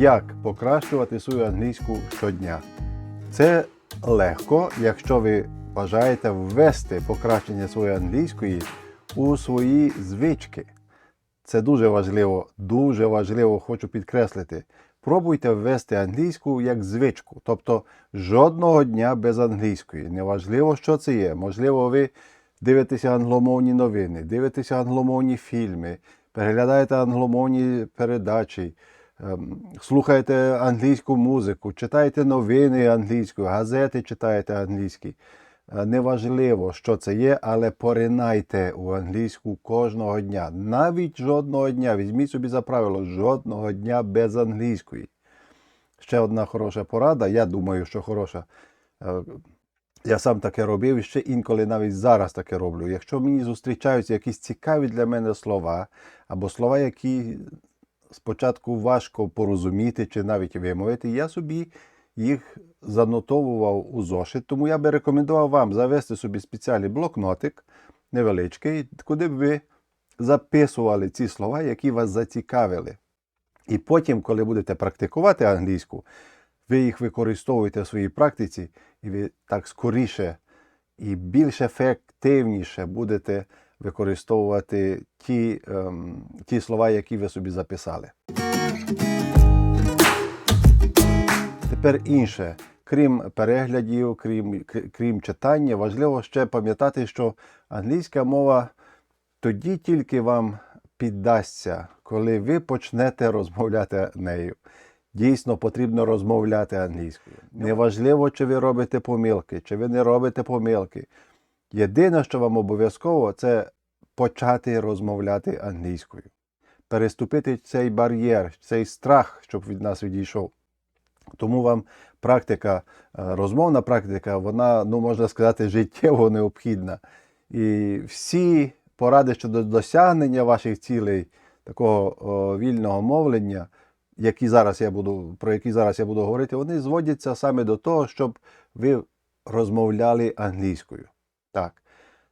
Як покращувати свою англійську щодня? Це легко, якщо ви бажаєте ввести покращення своєї англійської у свої звички. Це дуже важливо, дуже важливо, хочу підкреслити. Пробуйте ввести англійську як звичку, тобто жодного дня без англійської. Неважливо, що це є. Можливо, ви дивитеся англомовні новини, дивитеся англомовні фільми, переглядаєте англомовні передачі, слухаєте англійську музику, читаєте новини англійською, газети читаєте англійські. Е, Неважливо, що це є, але поринайте у англійську кожного дня. Навіть жодного дня. Візьміть собі за правило, жодного дня без англійської. Ще одна хороша порада, я думаю, що хороша. Е, Я сам таке робив і ще інколи навіть зараз таке роблю. Якщо мені зустрічаються якісь цікаві для мене слова, або слова, які спочатку важко порозуміти чи навіть вимовити, я собі їх занотовував у зошит. Тому я би рекомендував вам завести собі спеціальний блокнотик невеличкий, куди б ви записували ці слова, які вас зацікавили. І потім, коли будете практикувати англійську, ви їх використовуєте в своїй практиці, і ви так скоріше і більш ефективніше будете використовувати ті, ем, ті слова, які ви собі записали. Тепер інше. Крім переглядів, крім, крім читання, важливо ще пам'ятати, що англійська мова тоді тільки вам піддасться, коли ви почнете розмовляти нею. Дійсно потрібно розмовляти англійською. Неважливо, чи ви робите помилки, чи ви не робите помилки. Єдине, що вам обов'язково, це почати розмовляти англійською. Переступити цей бар'єр, цей страх, щоб від нас відійшов. Тому вам практика, е, розмовна практика, вона, ну можна сказати, життєво необхідна. І всі поради щодо досягнення ваших цілей, такого о, вільного мовлення, які зараз я буду, про які зараз я буду говорити, вони зводяться саме до того, щоб ви розмовляли англійською. Так.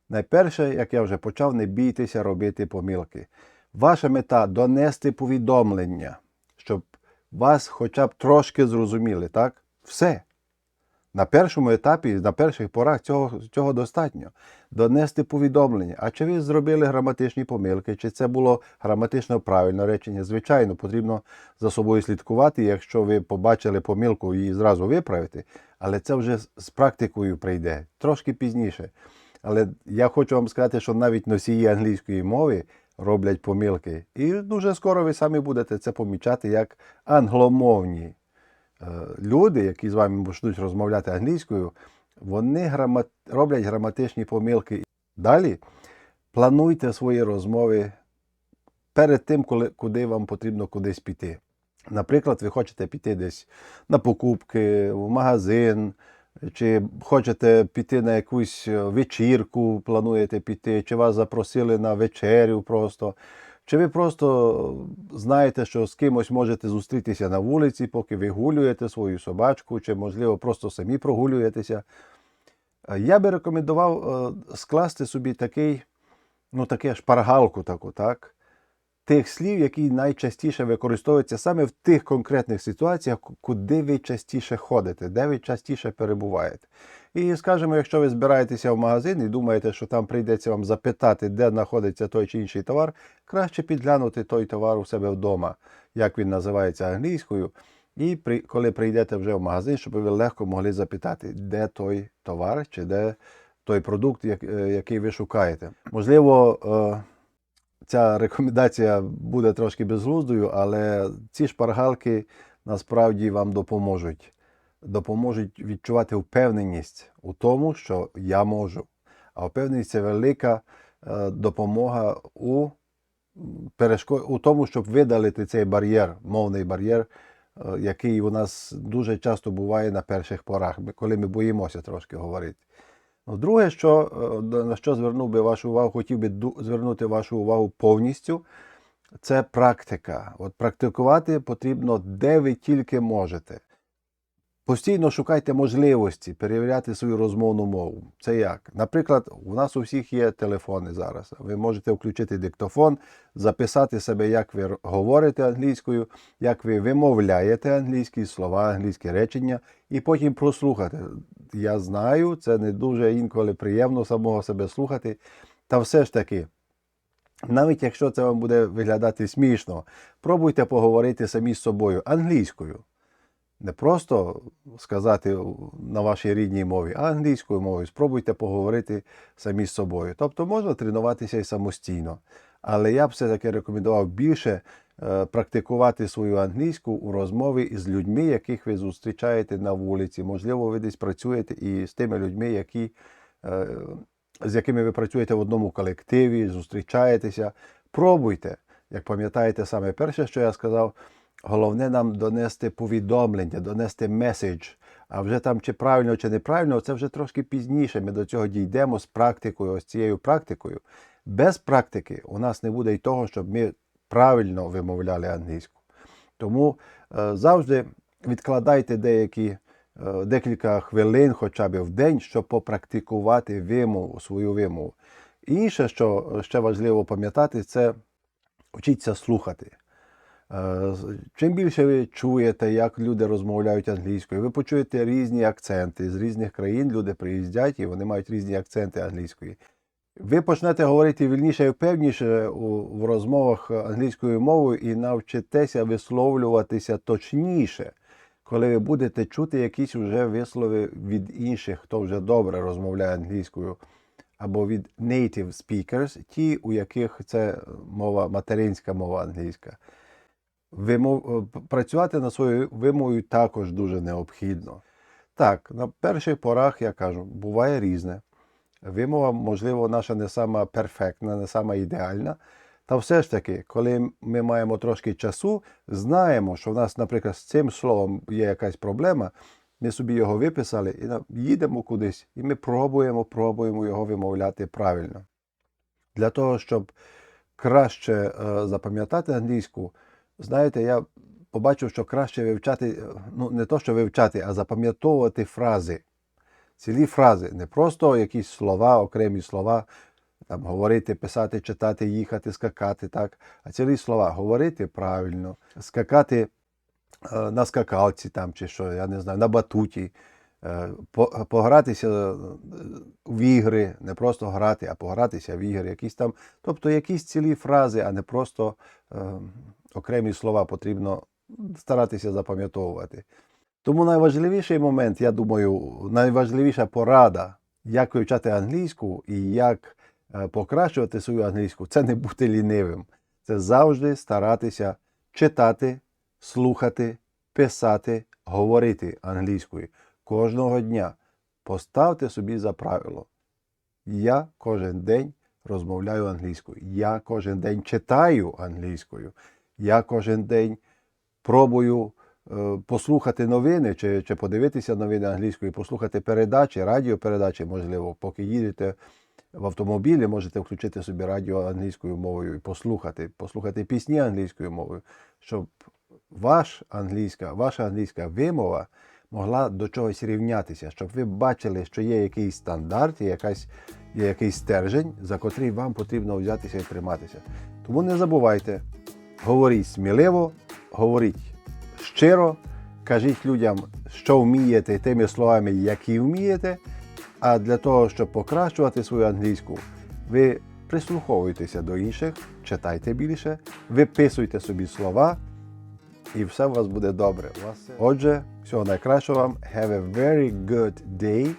Найперше, як я вже почав, не бійтеся робити помилки. Ваша мета донести повідомлення, щоб вас хоча б трошки зрозуміли, так? Все. На першому етапі, на перших порах цього, цього достатньо. Донести повідомлення. А чи ви зробили граматичні помилки, чи це було граматично правильне речення? Звичайно, потрібно за собою слідкувати, якщо ви побачили помилку її зразу виправити, але це вже з- практикою прийде, трошки пізніше. Але я хочу вам сказати, що навіть носії англійської мови роблять помилки. І дуже скоро ви самі будете це помічати як англомовні е, люди, які з вами почнуть розмовляти англійською, вони грама... роблять граматичні помилки. Далі плануйте свої розмови перед тим, куди вам потрібно кудись піти. Наприклад, ви хочете піти десь на покупки, в магазин, чи хочете піти на якусь е, вечірку, плануєте піти, чи вас запросили на вечерю просто. Чи ви просто знаєте, що з кимось можете зустрітися на вулиці, поки вигулюєте свою собачку, чи, можливо, просто самі прогулюєтеся. Е, Я би рекомендував е, скласти собі такий, ну, таке шпаргалку таку, так? Тих слів, які найчастіше використовуються саме в тих конкретних ситуаціях, куди ви частіше ходите, де ви частіше перебуваєте. І скажімо, якщо ви збираєтеся в магазин і думаєте, що там прийдеться вам запитати, де знаходиться той чи інший товар, краще підглянути той товар у себе вдома, як він називається англійською. І при, коли прийдете вже в магазин, щоб ви легко могли запитати, де той товар чи де той продукт, е, який ви шукаєте. Можливо, е, ця рекомендація буде трошки безглуздою, але ці шпаргалки насправді вам допоможуть. Допоможуть відчувати впевненість у тому, що я можу. А впевненість це велика е, допомога у, у тому, щоб видалити цей бар'єр, мовний бар'єр, е, який у нас дуже часто буває на перших порах, коли ми боїмося трошки говорити. Ну, Друге, що, е, на що звернув би вашу увагу, хотів би звернути вашу увагу повністю, це практика. От практикувати потрібно, де ви тільки можете. Постійно шукайте можливості перевіряти свою розмовну мову. Це як? Наприклад, у нас у всіх є телефони зараз. Ви можете включити диктофон, записати себе, як ви говорите англійською, як ви вимовляєте англійські слова, англійські речення, і потім прослухати. Я знаю, це не дуже інколи приємно самого себе слухати. Та все ж таки. Навіть якщо це вам буде виглядати смішно, пробуйте поговорити самі з собою англійською. Не просто сказати на вашій рідній мові, а англійською мовою. Спробуйте поговорити самі з собою. Тобто можна тренуватися і самостійно. Але я б все-таки рекомендував більше практикувати свою англійську у розмові із людьми, яких ви зустрічаєте на вулиці. Можливо, ви десь працюєте і з тими людьми, які, е, з якими ви працюєте в одному колективі, зустрічаєтеся. Пробуйте. Як пам'ятаєте, саме перше, що я сказав, головне нам донести повідомлення, донести меседж. А вже там чи правильно, чи неправильно, це вже трошки пізніше. Ми до цього дійдемо з практикою, ось цією практикою. Без практики у нас не буде й того, щоб ми правильно вимовляли англійську. Тому е, завжди відкладайте деякі, е, декілька хвилин хоча б в день, щоб попрактикувати вимову, свою вимову. Інше, що ще важливо пам'ятати, це вчіться слухати. Е, Чим більше ви чуєте, як люди розмовляють англійською, ви почуєте різні акценти. З різних країн люди приїздять і вони мають різні акценти англійської. Ви почнете говорити вільніше і певніше у, в розмовах англійською мовою і навчитеся висловлюватися точніше, коли ви будете чути якісь вже вислови від інших, хто вже добре розмовляє англійською, або від native speakers, ті, у яких це мова, материнська мова англійська. Вимов... Працювати над своєю вимовою також дуже необхідно. Так, на перших порах, я кажу, буває різне. Вимова, можливо, наша не сама перфектна, не сама ідеальна. Та все ж таки, коли ми маємо трошки часу, знаємо, що в нас, наприклад, з цим словом є якась проблема, ми собі його виписали і їдемо кудись, і ми пробуємо, пробуємо його вимовляти правильно. Для того, щоб краще е, запам'ятати англійську, знаєте, я побачив, що краще вивчати, ну не то, що вивчати, а запам'ятовувати фрази. Цілі фрази, не просто якісь слова, окремі слова, там говорити, писати, читати, їхати, скакати, так, а цілі слова говорити правильно, скакати е, на скакалці там, чи що, я не знаю, на батуті, е, погратися е, в ігри, не просто грати, а погратися в ігри, якісь там, тобто якісь цілі фрази, а не просто е, окремі слова потрібно старатися запам'ятовувати. Тому найважливіший момент, я думаю, найважливіша порада, як вивчати англійську і як е, покращувати свою англійську, це не бути лінивим. Це завжди старатися читати, слухати, писати, говорити англійською кожного дня. Поставте собі за правило. Я кожен день розмовляю англійською. Я кожен день читаю англійською. Я кожен день пробую. Е, послухати новини чи чи подивитися новини англійською, послухати передачі, радіопередачі, можливо, поки їдете в автомобілі, можете включити собі радіо англійською мовою і послухати, послухати пісні англійською мовою, щоб ваш англійська, ваша англійська вимова могла до чогось рівнятися, щоб ви бачили, що є якийсь стандарт, є якась, є якийсь стержень, за котрий вам потрібно взятися і триматися. Тому не забувайте, говоріть сміливо, говоріть щиро, кажіть людям, що вмієте, тими словами, які вмієте. А для того, щоб покращувати свою англійську, ви прислуховуйтеся до інших, читайте більше, виписуйте собі слова, і все у вас буде добре. Отже, всього найкращого вам. Have a very good day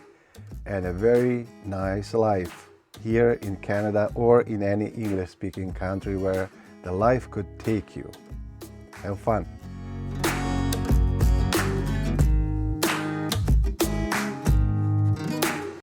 and a very nice life here in Canada or in any English speaking country where the life could take you. Have fun.